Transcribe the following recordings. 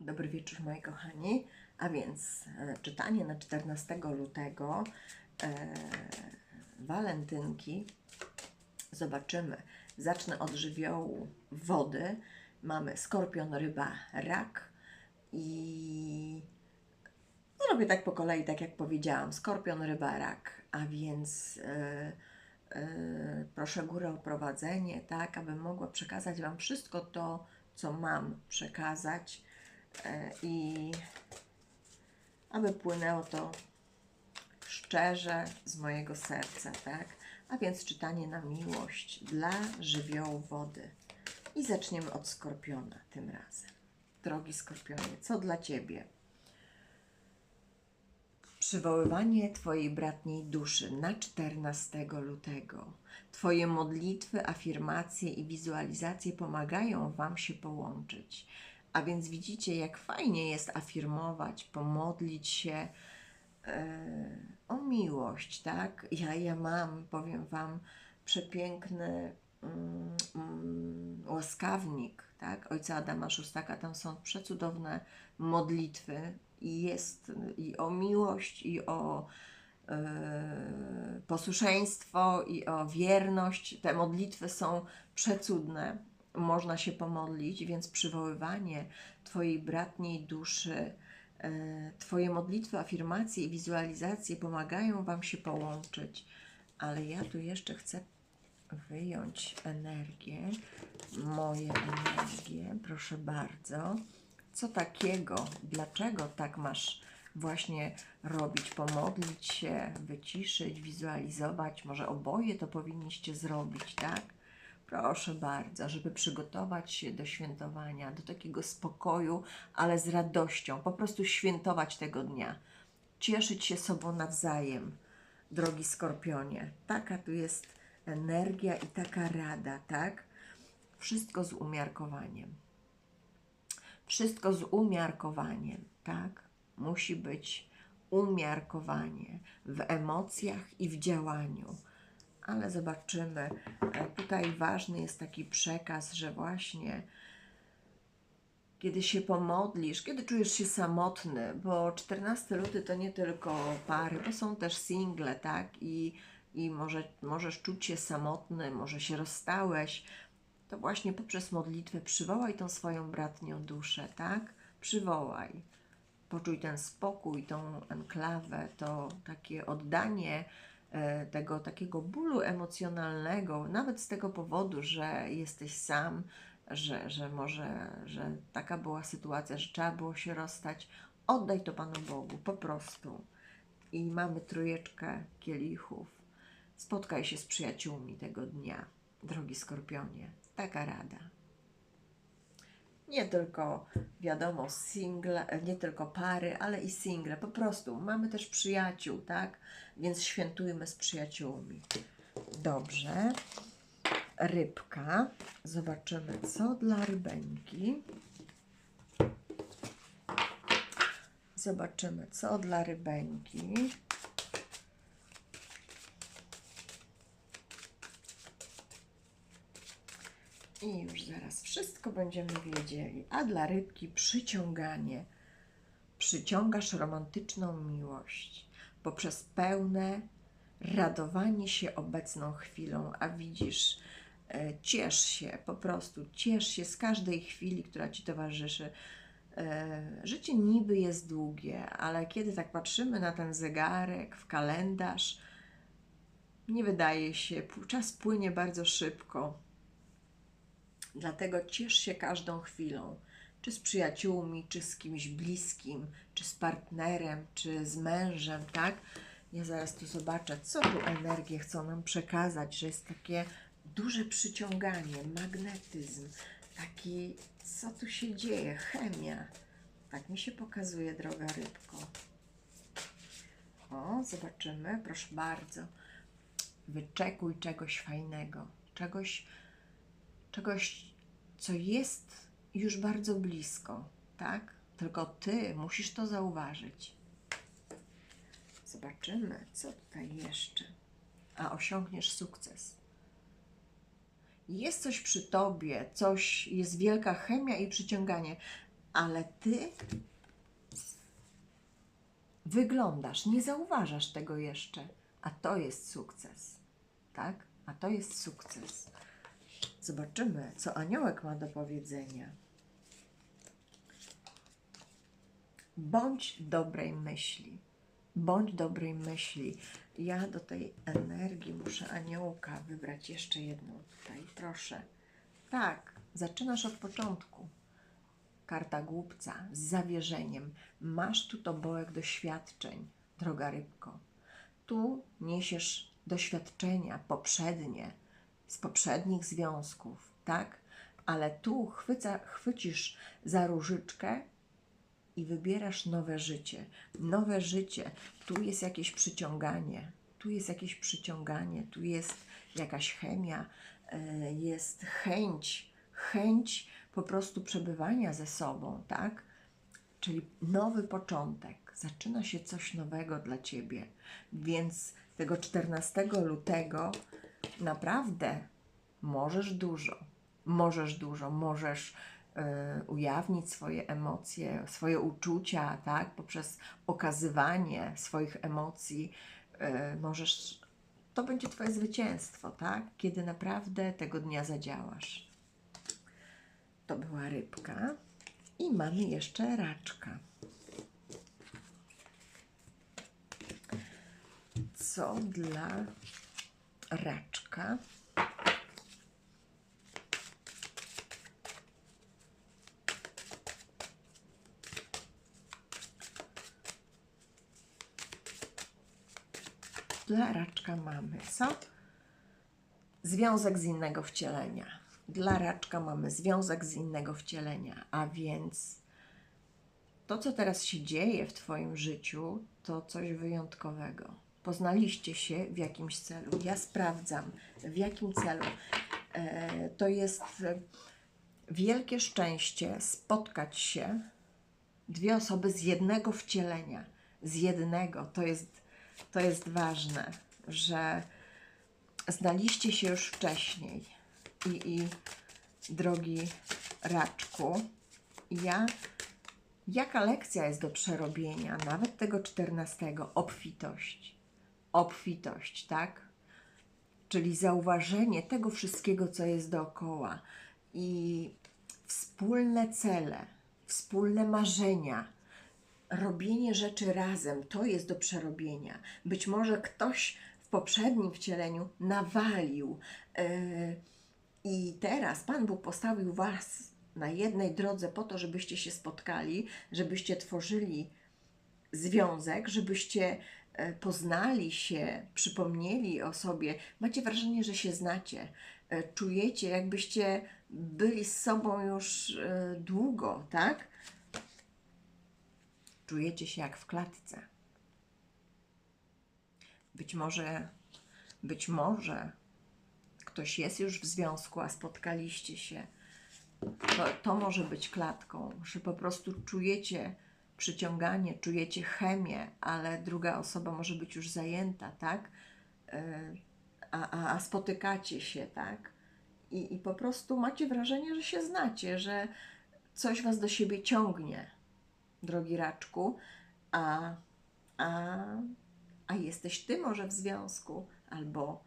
Dobry wieczór moi kochani. A więc e, czytanie na 14 lutego e, walentynki. Zobaczymy. Zacznę od żywiołu wody. Mamy skorpion, ryba, rak i zrobię tak po kolei, tak jak powiedziałam. Skorpion, ryba, rak. A więc e, e, proszę górę o prowadzenie, tak, abym mogła przekazać Wam wszystko to, co mam przekazać i aby płynęło to szczerze z mojego serca, tak? A więc czytanie na miłość dla żywiołu wody. I zaczniemy od skorpiona tym razem. Drogi skorpionie, co dla Ciebie? Przywoływanie Twojej bratniej duszy na 14 lutego. Twoje modlitwy, afirmacje i wizualizacje pomagają Wam się połączyć. A więc widzicie, jak fajnie jest afirmować, pomodlić się e, o miłość, tak? Ja, ja mam, powiem Wam, przepiękny mm, mm, łaskawnik, tak? Ojca Adama Szustaka, tam są przecudowne modlitwy i jest i o miłość, i o e, posłuszeństwo, i o wierność. Te modlitwy są przecudne. Można się pomodlić, więc przywoływanie Twojej bratniej duszy, e, Twoje modlitwy, afirmacje i wizualizacje pomagają Wam się połączyć. Ale ja tu jeszcze chcę wyjąć energię, moje energie, proszę bardzo. Co takiego, dlaczego tak masz właśnie robić, pomodlić się, wyciszyć, wizualizować? Może oboje to powinniście zrobić, tak? Proszę bardzo, żeby przygotować się do świętowania, do takiego spokoju, ale z radością, po prostu świętować tego dnia, cieszyć się sobą nawzajem, drogi skorpionie. Taka tu jest energia i taka rada, tak? Wszystko z umiarkowaniem. Wszystko z umiarkowaniem, tak? Musi być umiarkowanie w emocjach i w działaniu. Ale zobaczymy. E, Tutaj ważny jest taki przekaz, że właśnie kiedy się pomodlisz, kiedy czujesz się samotny, bo 14 luty to nie tylko pary, to są też single, tak? I, i może, możesz czuć się samotny, może się rozstałeś, to właśnie poprzez modlitwę przywołaj tą swoją bratnią duszę, tak? Przywołaj. Poczuj ten spokój, tą enklawę, to takie oddanie tego takiego bólu emocjonalnego, nawet z tego powodu, że jesteś sam, że, że może, że taka była sytuacja, że trzeba było się rozstać. Oddaj to Panu Bogu, po prostu. I mamy trójeczkę kielichów. Spotkaj się z przyjaciółmi tego dnia, drogi skorpionie. Taka rada. Nie tylko, wiadomo, single, nie tylko pary, ale i single. Po prostu mamy też przyjaciół, tak? Więc świętujmy z przyjaciółmi. Dobrze. Rybka. Zobaczymy, co dla rybeńki. Zobaczymy, co dla rybeńki. I już zaraz wszystko będziemy wiedzieli. A dla rybki przyciąganie. Przyciągasz romantyczną miłość poprzez pełne radowanie się obecną chwilą, a widzisz, e, ciesz się, po prostu ciesz się z każdej chwili, która ci towarzyszy. E, życie niby jest długie, ale kiedy tak patrzymy na ten zegarek, w kalendarz, nie wydaje się, czas płynie bardzo szybko. Dlatego ciesz się każdą chwilą, czy z przyjaciółmi, czy z kimś bliskim, czy z partnerem, czy z mężem, tak? Ja zaraz tu zobaczę, co tu energie chcą nam przekazać, że jest takie duże przyciąganie, magnetyzm, taki, co tu się dzieje, chemia. Tak mi się pokazuje, droga rybko. O, zobaczymy, proszę bardzo. Wyczekuj czegoś fajnego, czegoś, czegoś, co jest już bardzo blisko, tak? Tylko ty musisz to zauważyć. Zobaczymy, co tutaj jeszcze. A osiągniesz sukces. Jest coś przy tobie, coś, jest wielka chemia i przyciąganie. ale ty wyglądasz, nie zauważasz tego jeszcze, a to jest sukces, tak? A to jest sukces. Zobaczymy, co aniołek ma do powiedzenia. Bądź dobrej myśli. Bądź dobrej myśli. Ja do tej energii muszę aniołka wybrać jeszcze jedną tutaj, proszę. Tak, zaczynasz od początku. Karta głupca z zawierzeniem. Masz tu tobołek doświadczeń, droga rybko. Tu niesiesz doświadczenia poprzednie, z poprzednich związków, tak? Ale tu chwyca, chwycisz za różyczkę i wybierasz nowe życie. Nowe życie. Tu jest jakieś przyciąganie. Tu jest jakieś przyciąganie. Tu jest jakaś chemia. e, Jest chęć. Chęć po prostu przebywania ze sobą, tak? Czyli nowy początek. Zaczyna się coś nowego dla Ciebie. Więc tego 14 lutego naprawdę możesz dużo. Możesz dużo. Możesz e, ujawnić swoje emocje, swoje uczucia, tak? Poprzez okazywanie swoich emocji. e, możesz. To będzie Twoje zwycięstwo, tak? Kiedy naprawdę tego dnia zadziałasz. To była rybka. I mamy jeszcze raczka. Co dla raczka? Dla raczka mamy co? Związek z innego wcielenia. Dla raczka mamy związek z innego wcielenia, a więc to, co teraz się dzieje w Twoim życiu, to coś wyjątkowego. Poznaliście się w jakimś celu. Ja sprawdzam, w jakim celu. E, to jest wielkie szczęście spotkać się dwie osoby z jednego wcielenia. Z jednego. To jest, to jest ważne, że znaliście się już wcześniej. I, i drogi Raczku, ja Jaka lekcja jest do przerobienia, nawet tego 14? Obfitość. Obfitość, tak? Czyli zauważenie tego wszystkiego, co jest dookoła i wspólne cele, wspólne marzenia, robienie rzeczy razem, to jest do przerobienia. Być może ktoś w poprzednim wcieleniu nawalił. Yy, i teraz Pan Bóg postawił Was na jednej drodze po to, żebyście się spotkali, żebyście tworzyli związek, żebyście poznali się, przypomnieli o sobie. Macie wrażenie, że się znacie, e, czujecie, jakbyście byli z sobą już e, długo, tak? Czujecie się jak w klatce. Być może, być może ktoś jest już w związku, a spotkaliście się. To, to może być klatką, że po prostu czujecie przyciąganie, czujecie chemię, ale druga osoba może być już zajęta, tak? E, A, a, a spotykacie się, tak? I, I po prostu macie wrażenie, że się znacie, że coś was do siebie ciągnie, drogi raczku, a, a, a jesteś ty może w związku, albo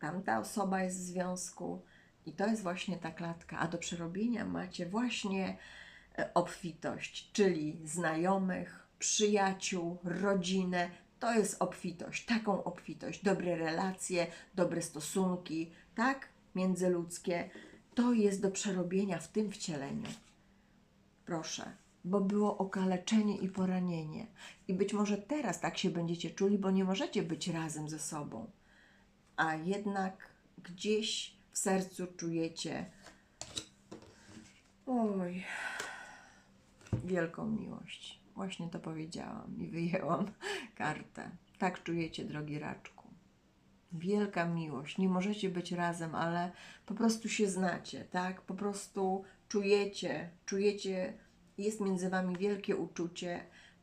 tamta osoba jest w związku i to jest właśnie ta klatka. A do przerobienia macie właśnie obfitość, czyli znajomych, przyjaciół, rodzinę. To jest obfitość, taką obfitość, dobre relacje, dobre stosunki, tak? Międzyludzkie. To jest do przerobienia w tym wcieleniu. Proszę, bo było okaleczenie i poranienie. I być może teraz tak się będziecie czuli, bo nie możecie być razem ze sobą a jednak gdzieś w sercu czujecie oj, wielką miłość. Właśnie to powiedziałam i wyjęłam kartę. Tak czujecie, drogi raczku. Wielka miłość. Nie możecie być razem, ale po prostu się znacie, tak? Po prostu czujecie, czujecie, jest między wami wielkie uczucie,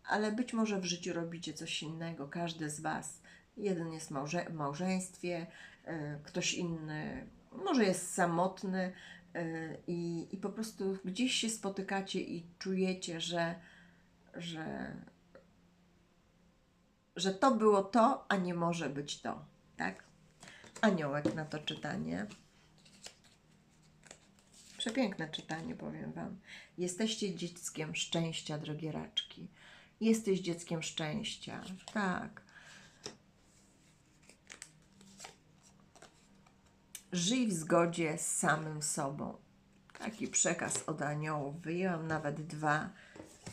ale być może w życiu robicie coś innego, każdy z was. Jeden jest małże- w małżeństwie, e, ktoś inny może jest samotny, i, i po prostu gdzieś się spotykacie i czujecie, że, że, że to było to, a nie może być to, tak? Aniołek na to czytanie. Przepiękne czytanie, powiem Wam. Jesteście dzieckiem szczęścia, drogie raczki. Jesteś dzieckiem szczęścia, tak. Żyj w zgodzie z samym sobą. Taki przekaz od aniołów. Wyjęłam nawet dwa,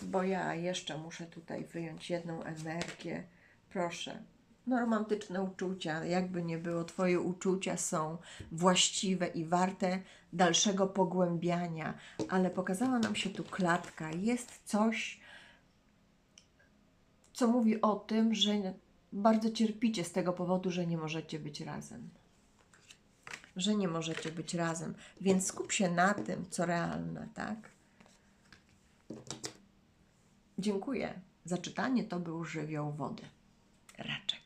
bo ja jeszcze muszę tutaj wyjąć jedną energię. Proszę. No, romantyczne uczucia, jakby nie było, Twoje uczucia są właściwe i warte dalszego pogłębiania, ale pokazała nam się tu klatka. Jest coś, co mówi o tym, że bardzo cierpicie z tego powodu, że nie możecie być razem że nie możecie być razem, więc skup się na tym, co realne, tak? Dziękuję za czytanie. To był żywioł wody. Raczek.